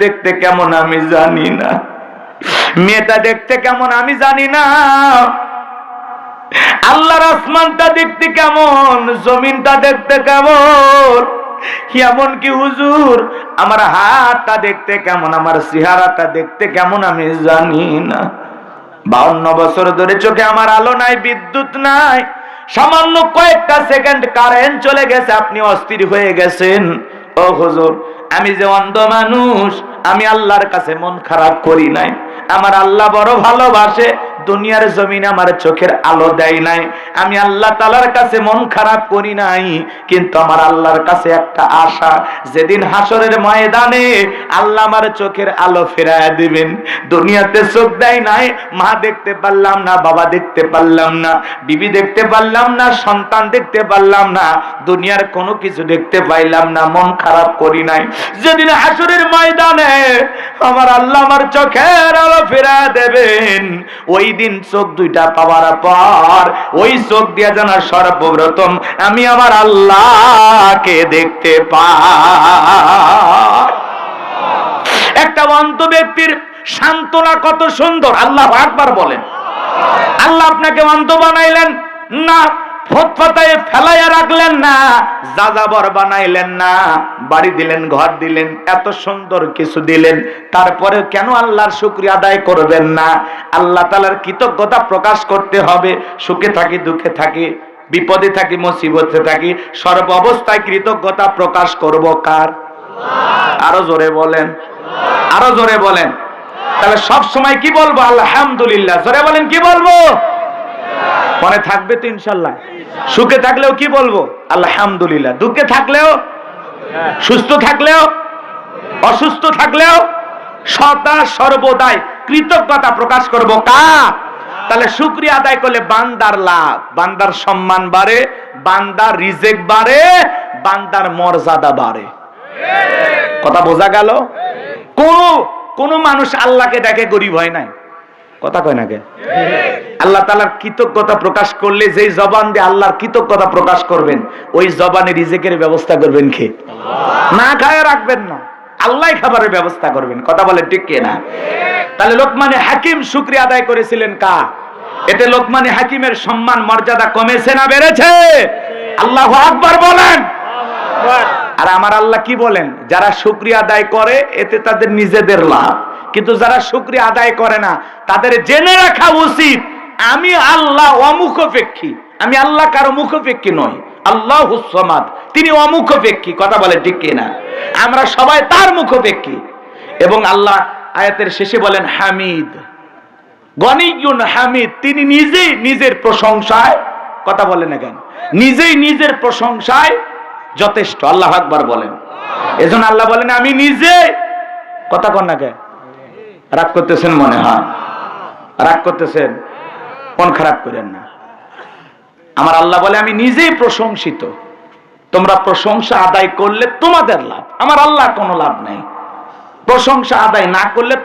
দেখতে কেমন আমি জানি না। মেয়েটা দেখতে কেমন আমি জানি না। আল্লাহর আসমানটা দেখতে কেমন, জমিনটা দেখতে কেমন। এমন কি হুজুর, আমার হাতটা দেখতে কেমন, আমার চেহারাটা দেখতে কেমন আমি জানি না। বাউন্ন বছর ধরে চোখে আমার আলো নাই, বিদ্যুৎ নাই। সামান্য কয়েকটা সেকেন্ড কারেন্ট চলে গেছে, আপনি অস্থির হয়ে গেছেন। ও হুজুর আমি যে অন্ধ মানুষ, আমি আল্লাহর কাছে মন খারাপ করি নাই। আমার আল্লাহ বড় ভালোবাসে দুনিয়ার জমিনে আমার চোখের আলো দেয় নাই। আমি আল্লাহ তালার কাছে মন খারাপ করি নাই, কিন্তু আমার আল্লাহর কাছে একটা আশা, যেদিন হাসরের ময়দানে আল্লাহ আমার চোখের আলো ফেরায় দিবেন। দুনিয়াতে চোখ দেয় নাই, মা দেখতে পারলাম না, বাবা দেখতে পারলাম না, বিবি দেখতে পারলাম না, সন্তান দেখতে পারলাম না, দুনিয়ার কোনো কিছু দেখতে পাইলাম না, মন খারাপ করি নাই। যেদিন হাসরের ময়দানে আমার আল্লাহ আমার চোখের আলো ফেরা দেবেন। ওই দিন চোখ দুইটা পাওয়ার পর, ওই চোখ দিয়ে যেন সর্বপ্রথম আমি আমার আল্লাহকে দেখতে পাই। একটা অন্ত ব্যক্তির সান্ত্বনা কত সুন্দর, আল্লাহ আকবার বলেন। আল্লাহ আপনাকে অন্ত বানাইলেন? না ফতফতায় ফেলাইয়া রাখলেন না যাযাবর বানাইলেন না বাড়ি দিলেন ঘর দিলেন এত সুন্দর কিছু দিলেন। তারপরে কেন আল্লাহর শুক্রিয়া আদায় করবেন না? আল্লাহ তালার কৃতজ্ঞতা প্রকাশ করতে হবে। সুখে থাকি দুঃখে থাকি বিপদে থাকি মুসিবতে থাকি সর্ব অবস্থায় কৃতজ্ঞতা প্রকাশ করব কার? আরও জোরে বলেন। আরও জোরে বলেন। তাহলে সব সময় কি বলব? আলহামদুলিল্লাহ। জোরে বলেন কি বলব? মনে থাকবে তো ইনশাল্লাহ সুখে থাকলেও কি বলব? আলহামদুলিল্লাহ। দুঃখে থাকলেও, সুস্থ থাকলেও, অসুস্থ থাকলেও সদা সর্বদাই কৃতজ্ঞতা প্রকাশ করব কা তাহলে শুক্রিয়া আদায় করলে বান্দার লাভ। বান্দার সম্মান বাড়ে, বান্দার রিজেক বাড়ে, বান্দার মর্যাদা বাড়ে। কথা বোঝা গেল? কোন কোন মানুষ আল্লাহকে দেখে গরিব হয় নাই। কথা কয় না কে? আল্লাহ তালার কৃতজ্ঞতা প্রকাশ করলে যেই জবান দিয়ে আল্লাহর কৃতজ্ঞতা প্রকাশ করবেন, ওই জবানে রিজেকের ব্যবস্থা করবেন কে? না খায় রাখবেন না। আল্লাহ খাবারের ব্যবস্থা করবেন। কথা বলে ঠিক কে না তাহলে লোকমানে হাকিম শুক্রিয়া আদায় করেছিলেন কা? এতে লোকমানে হাকিমের সম্মান, মর্যাদা কমেছে না বেড়েছে? আল্লাহ আকবার বলেন। আর আমার আল্লাহ কি বলেন? যারা শুক্রিয়া আদায় করে, এতে তাদের নিজেদের লাভ। কিন্তু যারা শুক্রিয়া আদায় করে না, তাদের জেনে রাখা উচিত, আমি আল্লাহ অমুখপেক্ষী। আমি আল্লাহ কারও মুখপেক্ষী নই, আল্লাহ হুসমাদ তিনি অমুখপেক্ষী, কথা বলে ঠিক কিনা আমরা সবাই তার মুখপেক্ষী। এবং আল্লাহ আয়াতের শেষে বলেন, হামিদ। গণিগুন হামিদ, তিনি নিজেই নিজের প্রশংসায়, কথা বলেন না কেন? নিজেই নিজের প্রশংসায় যথেষ্ট, আল্লাহ আকবার বলেন। এজন্য আল্লাহ বলেন, আমি নিজে কথা কন না কে রাগ করতেছেন মনে হয়। রাগ করতেছেন, মন খারাপ করেন না। আমার আল্লাহ বলে, আমি নিজেই প্রশংসিত। তোমরা প্রশংসা আদায় করলে তোমাদের লাভ। আমার আল্লাহ কোনো লাভ নাই। প্রশংসা আদায় না করলে